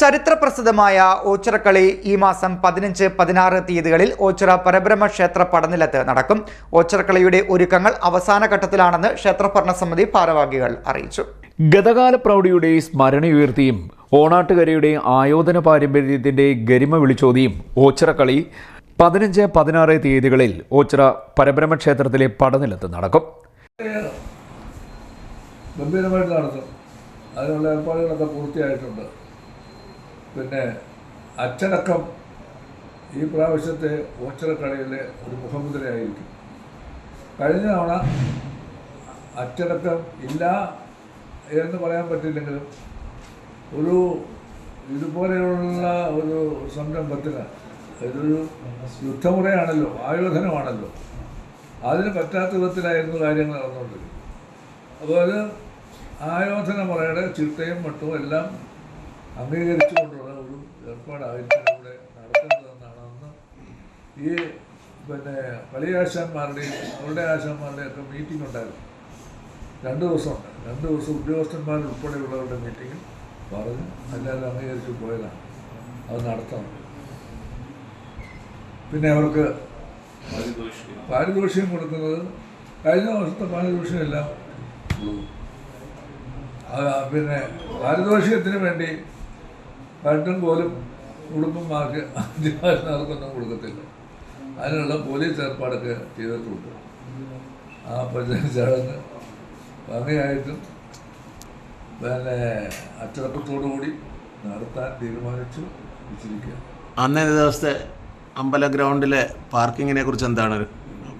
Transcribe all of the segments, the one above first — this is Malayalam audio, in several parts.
ചരിത്രപ്രസിദ്ധമായ ഓച്ചിറക്കളി ഈ മാസം പതിനഞ്ച് പതിനാറ് തീയതികളിൽ ഓച്ചിറ പരബ്രഹ്മ ക്ഷേത്ര പടനിലത്ത് നടക്കും. ഓച്ചിറക്കളിയുടെ ഒരുക്കങ്ങൾ അവസാന ഘട്ടത്തിലാണെന്ന് ക്ഷേത്ര ഭരണസമിതി ഭാരവാഹികൾ അറിയിച്ചു. ഗതകാല പ്രൗഢിയുടെ സ്മരണയുയർത്തിയും ഓണാട്ടുകരയുടെ ആയോധന പാരമ്പര്യത്തിന്റെ ഗരിമ വിളിച്ചോതിയും ഓച്ചിറക്കളി പതിനഞ്ച് പതിനാറ് തീയതികളിൽ ഓച്ചിറ പരബ്രഹ്മ ക്ഷേത്രത്തിലെ പടനിലത്ത് നടക്കും. ഗംഭീരമായിട്ട് നടത്തും. അതിനുള്ള ഏർപ്പാടുകളൊക്കെ പൂർത്തിയായിട്ടുണ്ട്. പിന്നെ അച്ചടക്കം ഈ പ്രാവശ്യത്തെ ഓച്ചിറക്കളിയിലെ ഒരു മുഖമുദ്രയായിരിക്കും. കഴിഞ്ഞ തവണ അച്ചടക്കം ഇല്ല എന്ന് പറയാൻ പറ്റില്ലെങ്കിലും ഒരു ഇതുപോലെയുള്ള ഒരു സംരംഭത്തിന് ഇതൊരു യുദ്ധമുറയാണല്ലോ ആയോധനമാണല്ലോ. അതിന് പറ്റാത്ത വിധത്തിലായിരുന്നു കാര്യങ്ങൾ നടന്നുകൊണ്ടിരുന്നത് അപ്പോൾ അത് ആയോധനമുറയുടെ ചിട്ടയും മട്ടും എല്ലാം അംഗീകരിച്ചുകൊണ്ടുള്ള ഒരു ഏർപ്പാടായിരിക്കും ഇവിടെ നടത്തേണ്ടതെന്നാണ് അന്ന് ഈ പിന്നെ കളിയാശാന്മാരുടെയും അവരുടെ ആശാന്മാരുടെയും ഒക്കെ മീറ്റിംഗ് ഉണ്ടായിരുന്നു. രണ്ട് ദിവസം രണ്ട് ദിവസം ഉദ്യോഗസ്ഥന്മാർ ഉൾപ്പെടെയുള്ളവരുടെ മീറ്റിംഗിൽ പറഞ്ഞ്. എല്ലാവരും അംഗീകരിച്ച് പോയതാണ്. അത് നടത്തണം പിന്നെ അവർക്ക് പാരിതോഷികം. കൊടുക്കുന്നത് കഴിഞ്ഞ വർഷത്തെ പാരിതോഷികം എല്ലാം ആ, പിന്നെ പാരിതോഷികത്തിന് വേണ്ടി കട്ടും പോലും ഉടുപ്പും മാർക്ക് ആദ്യമാർക്കൊന്നും കൊടുക്കത്തില്ല. അതിനുള്ള പോലീസ് ഏർപ്പാടൊക്കെ ചെയ്തിട്ടുണ്ട്. ആ പഞ്ചായത്ത് ചടങ്ങ് ഭംഗിയായിട്ടും പിന്നെ അച്ചടക്കത്തോടു കൂടി നടത്താൻ തീരുമാനിച്ചു വെച്ചിരിക്കുക അന്നേ ദിവസത്തെ അമ്പല ഗ്രൗണ്ടിലെ പാർക്കിങ്ങിനെ കുറിച്ച് എന്താണ്?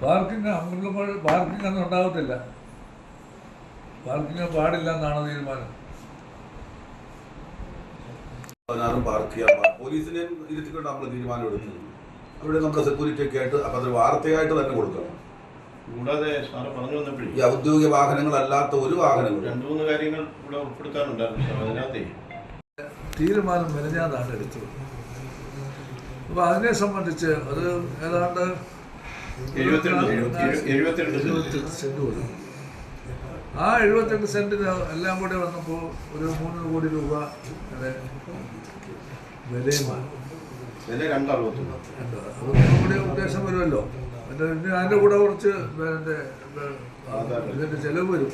പാർക്കിംഗ് അമ്പലപ്പുഴ പാർക്കിംഗ് ഒന്നും ഉണ്ടാകത്തില്ല പാർക്കിംഗ് പാടില്ല എന്നാണ് തീരുമാനം. പതിനാറും പാർക്ക് ചെയ്യാൻ പോലീസിനെ ഇരുത്തിക്കൊണ്ട് നമ്മൾ തീരുമാനം എടുക്കുന്നു. അവിടെ നമുക്ക് സെക്യൂരിറ്റി ഒക്കെ ആയിട്ട് അപ്പം അതൊരു വാർത്തയായിട്ട് തന്നെ കൊടുക്കണം. കൂടാതെ സാറ് പറഞ്ഞു വന്നപ്പോഴേ ഈ ഔദ്യോഗിക വാഹനങ്ങളല്ലാത്ത ഒരു വാഹനം രണ്ടു മൂന്ന് കാര്യങ്ങൾ ഇവിടെ ഉൾപ്പെടുത്താനുണ്ടായിരുന്നു അതിനകത്തേ. തീരുമാനം മെനഞ്ഞാതാണ് എടുത്തത്. അപ്പോൾ അതിനെ സംബന്ധിച്ച് അത് ഏതാണ്ട് എഴുപത്തിരണ്ട്. എഴുപത്തി- എഴുപത്തിരണ്ട് കൊടുക്കും ആ എഴുപത്തെട്ട് സെന്റിന് എല്ലാം കൂടി വന്നപ്പോൾ ഒരു മൂന്ന് കോടി രൂപ വിലയുമാണ്. കോടി ഉദ്ദേശം വരുമല്ലോ. പിന്നെ അതിന്റെ കൂടെ കുറച്ച് ഇതിന്റെ ഇതിന്റെ ചിലവ് വരും.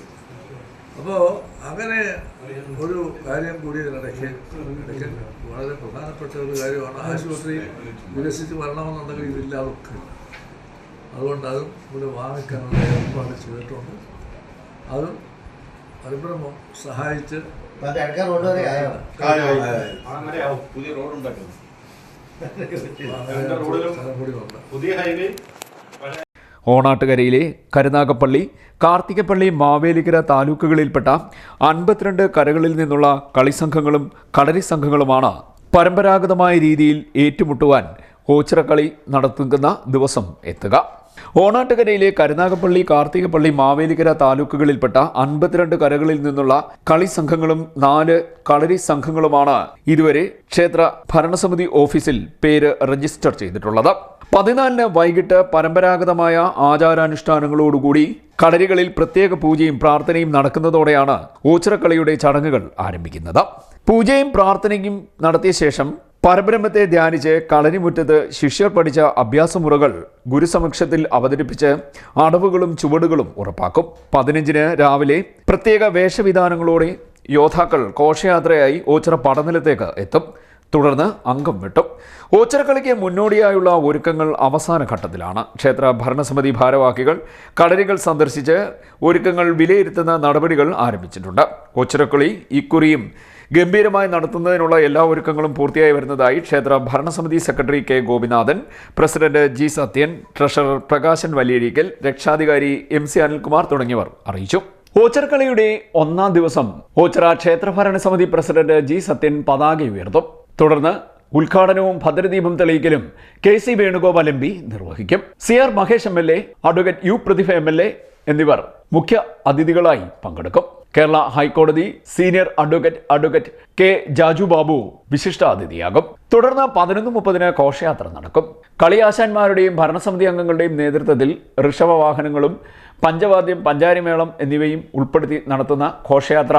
അപ്പോൾ അങ്ങനെ ഒരു കാര്യം കൂടി ഇതിനിടയ്ക്ക് ഇടയ്ക്ക് വളരെ പ്രധാനപ്പെട്ട ഒരു കാര്യമാണ്. ആശുപത്രി വികസിച്ച് വരണമെന്നുണ്ടെങ്കിൽ ഇതില്ലാതൊക്കെ അതുകൊണ്ട് അതും ഇവിടെ വാങ്ങിക്കാനുള്ള ഏർപ്പാട് ചെയ്തിട്ടുണ്ട്. അതും പരിഭ്രമം സഹായിച്ച് പുതിയ റോഡ് ഉണ്ടാക്കുന്നു. പുതിയ ഹൈവേ ഓണാട്ടുകരയിലെ കരുനാഗപ്പള്ളി കാർത്തികപ്പള്ളി മാവേലിക്കര താലൂക്കുകളിൽപ്പെട്ട അൻപത്തിരണ്ട് കരകളിൽ നിന്നുള്ള കളിസംഘങ്ങളും കളരി സംഘങ്ങളുമാണ് പരമ്പരാഗതമായ രീതിയിൽ ഏറ്റുമുട്ടുവാൻ ഓച്ചിറക്കളി നടത്തുന്ന ദിവസം എത്തുക. ഓണാട്ടുകരയിലെ കരുനാഗപ്പള്ളി കാർത്തികപ്പള്ളി മാവേലിക്കര താലൂക്കുകളിൽപ്പെട്ട അൻപത്തിരണ്ട് കരകളിൽ നിന്നുള്ള കളി സംഘങ്ങളും നാല് കളരി സംഘങ്ങളുമാണ് ഇതുവരെ ക്ഷേത്ര ഭരണസമിതി ഓഫീസിൽ പേര് രജിസ്റ്റർ ചെയ്തിട്ടുള്ളത്. പതിനാലിന് വൈകിട്ട് പരമ്പരാഗതമായ ആചാരാനുഷ്ഠാനങ്ങളോടുകൂടി കളരികളിൽ പ്രത്യേക പൂജയും പ്രാർത്ഥനയും നടക്കുന്നതോടെയാണ് ഓച്ചിറക്കളിയുടെ ചടങ്ങുകൾ ആരംഭിക്കുന്നത്. പൂജയും പ്രാർത്ഥനയും നടത്തിയ ശേഷം പരബ്രഹ്മത്തെ ധ്യാനിച്ച് കളരിമുറ്റത്ത് ശിഷ്യർ പഠിച്ച അഭ്യാസമുറകൾ ഗുരുസമക്ഷത്തിൽ അവതരിപ്പിച്ച് അടവുകളും ചുവടുകളും ഉറപ്പാക്കും. പതിനഞ്ചിന് രാവിലെ പ്രത്യേക വേഷവിധാനങ്ങളോടെ യോദ്ധാക്കൾ ഘോഷയാത്രയായി ഓച്ചിറ പടനിലത്തേക്ക് എത്തും. തുടർന്ന് അംഗം വെട്ടും. ഓച്ചിറക്കളിക്ക് മുന്നോടിയായുള്ള ഒരുക്കങ്ങൾ അവസാന ഘട്ടത്തിലാണ്. ക്ഷേത്ര ഭരണസമിതി ഭാരവാഹികൾ കളരികൾ സന്ദർശിച്ച് ഒരുക്കങ്ങൾ വിലയിരുത്തുന്ന നടപടികൾ ആരംഭിച്ചിട്ടുണ്ട്. ഓച്ചിറക്കളി ഇക്കുറിയും ഗംഭീരമായി നടത്തുന്നതിനുള്ള എല്ലാ ഒരുക്കങ്ങളും പൂർത്തിയായി വരുന്നതായി ക്ഷേത്ര ഭരണസമിതി secretary K Gopinathan president G Sathyan treasurer Prakashan Valiyazheekal രക്ഷാധികാരി എം സി അനിൽകുമാർ തുടങ്ങിയവർ അറിയിച്ചു. ഓച്ചർക്കളിയുടെ ഒന്നാം ദിവസം ഓച്ചറ ക്ഷേത്ര ഭരണസമിതി പ്രസിഡന്റ് ജി സത്യൻ പതാക ഉയർത്തും. തുടർന്ന് ഉദ്ഘാടനവും ഭദ്രദീപം തെളിയിക്കലും K C Venugopal M P നിർവഹിക്കും. C R Mahesh M L A advocate U Prathibha M L A എന്നിവർ മുഖ്യ അതിഥികളായി പങ്കെടുക്കും. കേരള ഹൈക്കോടതി senior advocate advocate K Jaju Babu വിശിഷ്ടാതിഥിയാകും. തുടർന്ന് പതിനൊന്ന് മുപ്പതിന് ഘോഷയാത്ര നടക്കും. കളിയാശാന്മാരുടെയും ഭരണസമിതി അംഗങ്ങളുടെയും നേതൃത്വത്തിൽ ഋഷഭ വാഹനങ്ങളും പഞ്ചവാദ്യം പഞ്ചാരിമേളം എന്നിവയും ഉൾപ്പെടുത്തി നടത്തുന്ന ഘോഷയാത്ര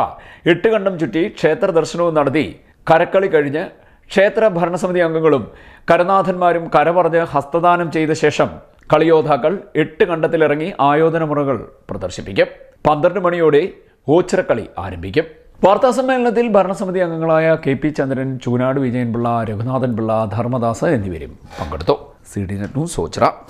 എട്ടുകണ്ടം ചുറ്റി ക്ഷേത്ര ദർശനവും നടത്തി കരക്കളി കഴിഞ്ഞ് ക്ഷേത്ര ഭരണസമിതി അംഗങ്ങളും കരനാഥന്മാരും കരപറഞ്ഞ് ഹസ്തദാനം ചെയ്ത ശേഷം കളിയോദ്ധാക്കൾ എട്ട് കണ്ടത്തിലിറങ്ങി ആയോധന മുറകൾ പ്രദർശിപ്പിക്കും. പന്ത്രണ്ട് മണിയോടെ ഓച്ചിറക്കളി ആരംഭിക്കും. വാർത്താ സമ്മേളനത്തിൽ ഭരണസമിതി അംഗങ്ങളായ കെ പി ചന്ദ്രൻ ചൂനാട് വിജയൻപിള്ള രഘുനാഥൻ പിള്ള ധർമ്മദാസ് എന്നിവരും പങ്കെടുത്തു. C D net news Ochira.